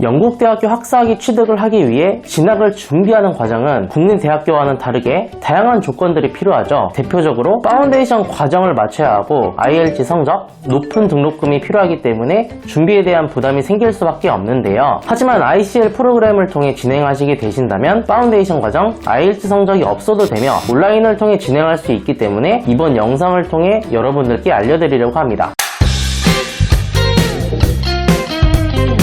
영국 대학교 학사학위 취득을 하기 위해 진학을 준비하는 과정은 국내 대학교와는 다르게 다양한 조건들이 필요하죠. 대표적으로 파운데이션 과정을 마쳐야 하고 IELTS 성적, 높은 등록금이 필요하기 때문에 준비에 대한 부담이 생길 수밖에 없는데요. 하지만 ICL 프로그램을 통해 진행하시게 되신다면 파운데이션 과정, IELTS 성적이 없어도 되며 온라인을 통해 진행할 수 있기 때문에 이번 영상을 통해 여러분들께 알려드리려고 합니다.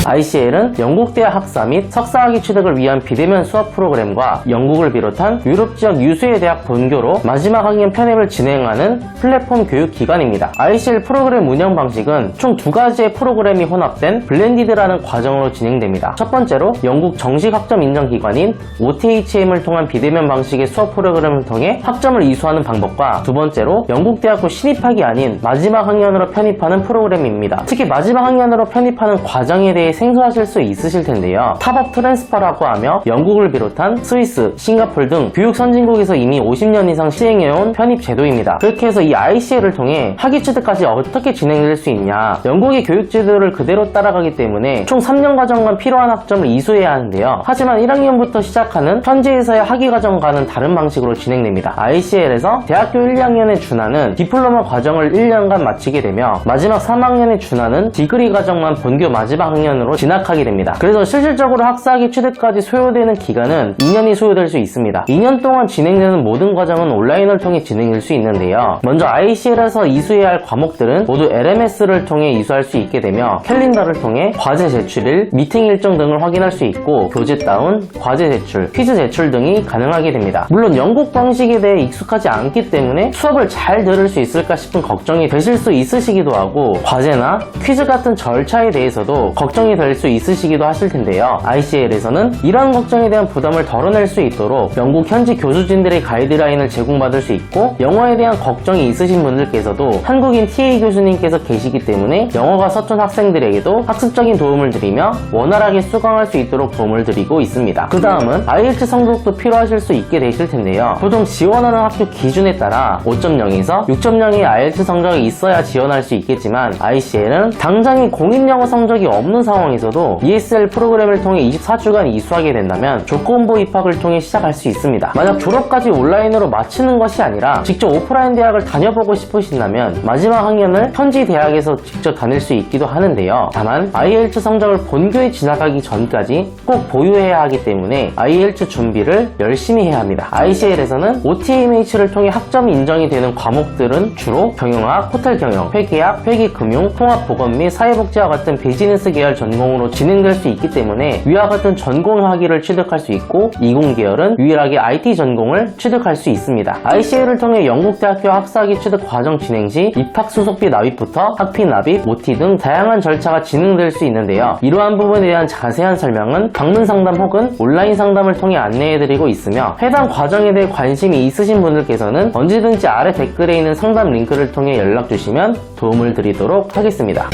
ICL은 영국 대학 학사 및 석사학위 취득을 위한 비대면 수업 프로그램과 영국을 비롯한 유럽 지역 유수의 대학 본교로 마지막 학년 편입을 진행하는 플랫폼 교육 기관입니다. ICL 프로그램 운영 방식은 총 두 가지의 프로그램이 혼합된 블렌디드라는 과정으로 진행됩니다. 첫 번째로 영국 정식 학점 인정 기관인 OTHM을 통한 비대면 방식의 수업 프로그램을 통해 학점을 이수하는 방법과 두 번째로 영국 대학교 신입학이 아닌 마지막 학년으로 편입하는 프로그램입니다. 특히 마지막 학년으로 편입하는 과정에 대해 생소하실 수 있으실 텐데요. 탑업 트랜스퍼라고 하며 영국을 비롯한 스위스, 싱가폴 등 교육 선진국에서 이미 50년 이상 시행해온 편입 제도입니다. 그렇게 해서 이 ICL을 통해 학위 취득까지 어떻게 진행될 수 있냐 영국의 교육 제도를 그대로 따라가기 때문에 총 3년 과정만 필요한 학점을 이수해야 하는데요. 하지만 1학년부터 시작하는 현지에서의 학위 과정과는 다른 방식으로 진행됩니다. ICL에서 대학교 1, 2학년에 준하는 디플로마 과정을 1년간 마치게 되며 마지막 3학년에 준하는 디그리 과정만 본교 마지막 학년으로 진학하게 됩니다. 그래서 실질적으로 학사학위 취득까지 소요되는 기간은 2년이 소요될 수 있습니다. 2년 동안 진행되는 모든 과정은 온라인을 통해 진행될 수 있는데요. 먼저 ICL에서 이수해야 할 과목들은 모두 LMS를 통해 이수할 수 있게 되며 캘린더를 통해 과제 제출일, 미팅 일정 등을 확인할 수 있고 교재 다운, 과제 제출, 퀴즈 제출 등이 가능하게 됩니다. 물론 영국 방식에 대해 익숙하지 않기 때문에 수업을 잘 들을 수 있을까 싶은 걱정이 되실 수 있으시기도 하고 과제나 퀴즈 같은 절차에 대해서도 걱정이 될 수 있으시기도 하실 텐데요. ICL에서는 이러한 걱정에 대한 부담을 덜어낼 수 있도록 영국 현지 교수진들의 가이드라인을 제공받을 수 있고 영어에 대한 걱정이 있으신 분들께서도 한국인 TA 교수님께서 계시기 때문에 영어가 서툰 학생들에게도 학습적인 도움을 드리며 원활하게 수강할 수 있도록 도움을 드리고 있습니다. 그 다음은 IELTS 성적도 필요하실 수 있게 되실 텐데요. 보통 지원하는 학교 기준에 따라 5.0에서 6.0의 IELTS 성적이 있어야 지원할 수 있겠지만 ICL은 당장의 공인 영어 성적이 없는 상황 에서도 ESL 프로그램을 통해 24주간 이수하게 된다면 조건부 입학을 통해 시작할 수 있습니다. 만약 졸업까지 온라인으로 마치는 것이 아니라 직접 오프라인 대학을 다녀보고 싶으신다면 마지막 학년을 현지 대학에서 직접 다닐 수 있기도 하는데요. 다만 IELTS 성적을 본교에 진학하기 전까지 꼭 보유해야 하기 때문에 IELTS 준비를 열심히 해야 합니다. ICL에서는 OTMH를 통해 학점이 인정이 되는 과목들은 주로 경영학, 호텔 경영, 회계학, 회계금융, 통합보건 및 사회복지와 같은 비즈니스 계열 전 공으로 진행될 수 있기 때문에 위와 같은 전공 학위를 취득할 수 있고 이공계열은 유일하게 IT 전공을 취득할 수 있습니다. ICL을 통해 영국대학교 학사학위 취득 과정 진행 시 입학 수속비 납입부터 학비 납입, OT 등 다양한 절차가 진행될 수 있는데요. 이러한 부분에 대한 자세한 설명은 방문 상담 혹은 온라인 상담을 통해 안내해드리고 있으며 해당 과정에 대해 관심이 있으신 분들께서는 언제든지 아래 댓글에 있는 상담 링크를 통해 연락 주시면 도움을 드리도록 하겠습니다.